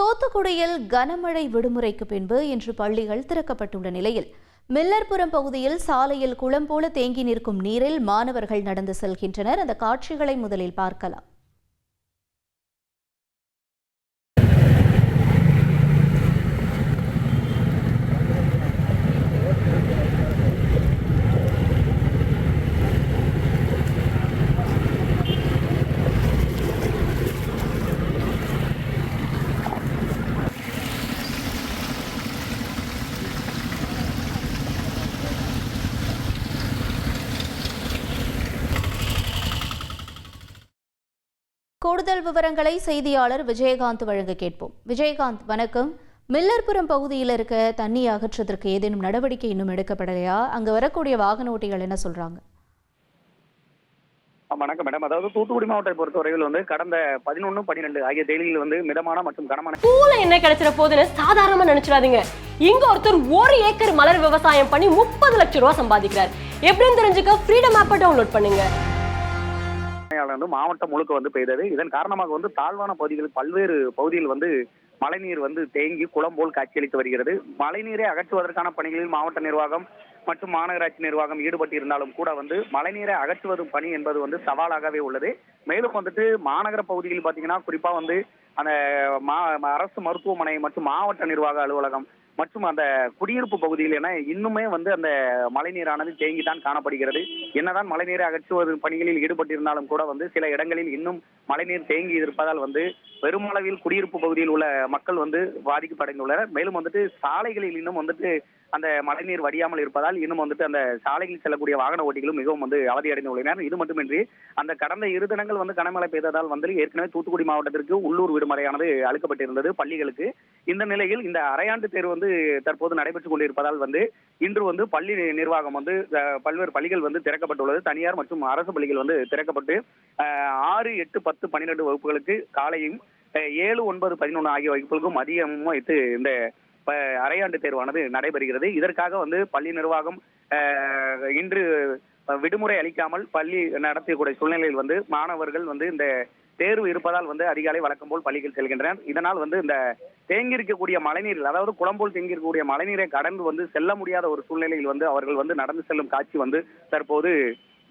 தூத்துக்குடியில் கனமழை விடுமுறைக்கு பின்பு இன்று பள்ளிகள் திறக்கப்பட்டுள்ள நிலையில். மில்லர்புரம் பகுதியில் சாலையில் குளம் போல தேங்கி நிற்கும் நீரில் மாணவர்கள் நடந்து செல்கின்றனர். அந்த காட்சிகளை முதலில் பார்க்கலாம். கூடுதல் விவரங்களை செய்தியாளர் விஜயகாந்த் வழங்க கேட்போம். விஜயகாந்த் வணக்கம். மில்லர்புரம் பகுதியில் இருக்க தண்ணி அகற்றுவதற்கு ஏதேனும் நடவடிக்கை இன்னும் எடுக்கப்படலையா? அங்க வரக்கூடிய வாகன ஓட்டிகள் என்ன சொல்றாங்க? வணக்கம் மேடம். அதாவது தூத்துக்குடி மாவட்டத்தை பொறுத்தவரையில் வந்து கடந்த பதினொன்று பன்னிரெண்டு ஆகிய தேதிகளில் வந்து மிதமான மற்றும் கனமான பூல என்ன கிடைச்சிட போகுதுன்னு சாதாரணமா நினைச்சிடாதீங்க. இங்க ஒருத்தர் ஒரு ஏக்கர் மலர் விவசாயம் பண்ணி முப்பது லட்சம் ரூபாய் சம்பாதிக்கிறார். எப்படின்னு தெரிஞ்சுக்க ஃப்ரீடம் ஆப்பை டவுன்லோட் பண்ணுங்க. மழையால் மாவட்டம் முழுக்க வந்து பெய்தது. இதன் காரணமாக வந்து தாழ்வான பகுதிகள் பல்வேறு பகுதியில் வந்து மழைநீர் வந்து தேங்கி குளம் போல் காட்சியளித்து வருகிறது. மழைநீரை அகற்றுவதற்கான பணிகளில் மாவட்ட நிர்வாகம் மற்றும் மாநகராட்சி நிர்வாகம் ஈடுபட்டிருந்தாலும் கூட வந்து மழைநீரை அகற்றுவது பணி என்பது வந்து சவாலாகவே உள்ளது. மேலும் வந்துட்டு மாநகர பகுதியில் பார்த்தீங்கன்னா குறிப்பா வந்து அந்த மா அரசு மருத்துவமனை மற்றும் மாவட்ட நிர்வாக அலுவலகம் மற்றும் அந்த குடியிருப்பு பகுதியில் என இன்னுமே வந்து அந்த மழைநீரானது தேங்கித்தான் காணப்படுகிறது. என்னதான் மழைநீரை அகற்றுவது பணிகளில் ஈடுபட்டிருந்தாலும் கூட வந்து சில இடங்களில் இன்னும் மழைநீர் தேங்கி இருப்பதால் வந்து பெருமளவில் குடியிருப்பு பகுதியில் உள்ள மக்கள் வந்து பாதிக்கப்படைந்துள்ளனர். மேலும் வந்துட்டு சாலைகளில் இன்னும் வந்துட்டு அந்த மழைநீர் வடியாமல் இருப்பதால் இன்னும் வந்துட்டு அந்த சாலையில் செல்லக்கூடிய வாகன ஓட்டிகளும் மிகவும் வந்து அவதியடைந்து உள்ளனர் இது மட்டுமின்றி அந்த கடந்த இரு தினங்கள் வந்து கனமழை பெய்ததால் வந்து ஏற்கனவே தூத்துக்குடி மாவட்டத்திற்கு உள்ளூர் விடுமுறையானது அளிக்கப்பட்டிருந்தது பள்ளிகளுக்கு. இந்த நிலையில் இந்த அரையாண்டு தேர்வு வந்து தற்போது நடைபெற்றுக் கொண்டிருப்பதால் வந்து இன்று வந்து பள்ளி நிர்வாகம் வந்து பல்வேறு பள்ளிகள் வந்து திறக்கப்பட்டுள்ளது. தனியார் மற்றும் அரசு பள்ளிகள் வந்து திறக்கப்பட்டு ஆறு எட்டு பத்து பன்னிரெண்டு வகுப்புகளுக்கு காலையும் ஏழு ஒன்பது பதினொன்று ஆகிய வகுப்புகளுக்கும் மதியமும் வைத்து இந்த அரையாண்டு தேர்வானது நடைபெறுகிறது. இதற்காக வந்து பள்ளி நிர்வாகம் இன்று விடுமுறை அளிக்காமல் பள்ளி நடத்தக்கூடிய சூழ்நிலையில் வந்து மாணவர்கள் வந்து இந்த தேர்வு இருப்பதால் வந்து அதிகாலை வழக்கம் போல் பள்ளிகள் செல்கின்றனர். இதனால் வந்து இந்த தேங்கி இருக்கக்கூடிய மழைநீர் அதாவது குளம்போல் தேங்கியிருக்கக்கூடிய மழைநீரை கடந்து வந்து செல்ல முடியாத ஒரு சூழ்நிலையில் வந்து அவர்கள் வந்து நடந்து செல்லும் காட்சி வந்து தற்போது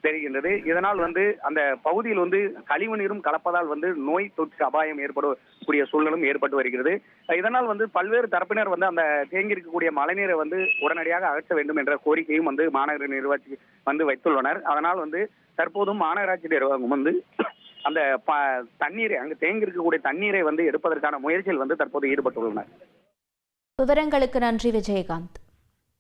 தெரிகின்றது. இதனால் வந்து அந்த பகுதியில் வந்து கழிவு நீரும் கலப்பதால் வந்து நோய் தொற்று அபாயம் ஏற்படக்கூடிய சூழலும் ஏற்பட்டு வருகிறது. இதனால் வந்து பல்வேறு தரப்பினர் வந்து அந்த தேங்கி இருக்கக்கூடிய மழைநீரை வந்து உடனடியாக அகற்ற வேண்டும் என்ற கோரிக்கையும் வந்து மாநகர நிர்வாகி வந்து வைத்துள்ளனர். அதனால் வந்து தற்போதும் மாநகராட்சி நிர்வாகம் வந்து அந்த ப- தண்ணீரை அங்கு தேங்கி இருக்கக்கூடிய தண்ணீரை வந்து எடுப்பதற்கான முயற்சியில் வந்து தற்போது ஈடுபட்டுள்ளனர். விவரங்களுக்கு நன்றி விஜயகாந்த்.